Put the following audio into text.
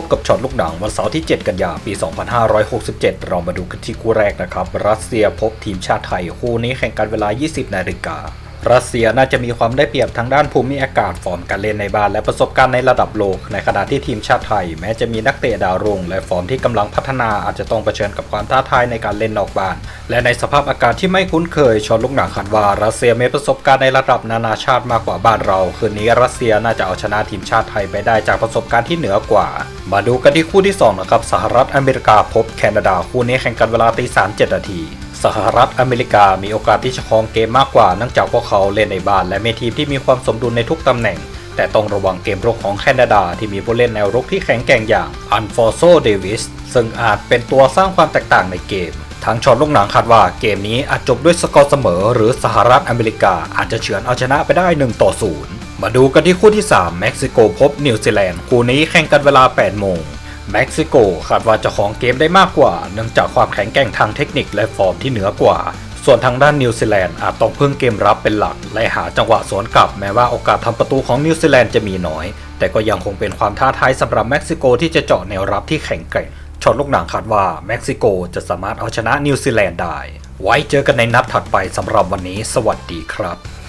พบกับช็อตลูกหนังวันเสาร์ที่ 7 กันยาปี 2567 เรามาดูกันที่คู่แรกนะครับ รัสเซียพบทีมชาติไทยคู่นี้แข่งกันเวลา 20 นาฬิกา รัสเซียน่าจะมีความได้เปรียบทางด้านภูมิอากาศฟอร์มการเล่นในบ้านและประสบการณ์ในระดับโลก ในขณะที่ทีมชาติไทย แม้จะมีนักเตะดาวรุ่งและฟอร์มที่กำลังพัฒนาอาจจะต้องเผชิญกับความท้าทายในการเล่นนอกบ้าน และในสภาพอากาศที่ไม่คุ้นเคยชอนลูกหนังคาดว่ารัสเซียมีประสบการณ์ในระดับนานาชาติมากกว่าบ้านเรา คืนนี้รัสเซียน่าจะเอาชนะทีมชาติไทยไปได้จากประสบการณ์ที่เหนือกว่า มาดูกันที่คู่ที่สองนะครับสหรัฐอเมริกาพบแคนาดาคู่นี้แข่งกันเวลาตีสามเจ็ดนาที สหรัฐอเมริกามีโอกาสที่จะครองเกมมากกว่าเนื่องจากพวกเขาเล่นในบ้านและมีทีมที่มีความสมดุลในทุกตำแหน่ง แต่ต้องระวังเกมรุกของแคนาดาที่มีผู้เล่นแนวรุกที่แข็งแกร่งอย่างอันฟอร์โซเดวิสซึ่งอาจเป็นตัวสร้างความแตกต่างในเกมทางชอนลูกหนังคาดว่าเกมนี้อาจจบด้วยสกอร์เสมอ หรือสหรัฐอเมริกาอาจจะเฉือนเอาชนะไปได้1ต่อ0มาดูกันที่คู่ที่3เม็กซิโกพบนิวซีแลนด์คู่นี้แข่งกันเวลา 8 โมง เม็กซิโกคาดว่าจะของเกมได้มากกว่า เนื่องจากความแข็งแกร่งทางเทคนิคและฟอร์มที่เหนือกว่า ส่วนทางด้านนิวซีแลนด์อาจต้องพึ่งเกมรับเป็นหลัก และหาจังหวะสวนกลับแม้ว่าโอกาสทำประตูของนิวซีแลนด์จะมีน้อย แต่ก็ยังคงเป็นความท้าทายสำหรับเม็กซิโกที่จะเจาะแนวรับที่แข็งแกร่งช็อตลูกหนังคาดว่าเม็กซิโกจะสามารถเอาชนะนิวซีแลนด์ได้ ไว้เจอกันในนัดถัดไปสำหรับวันนี้ สวัสดีครับ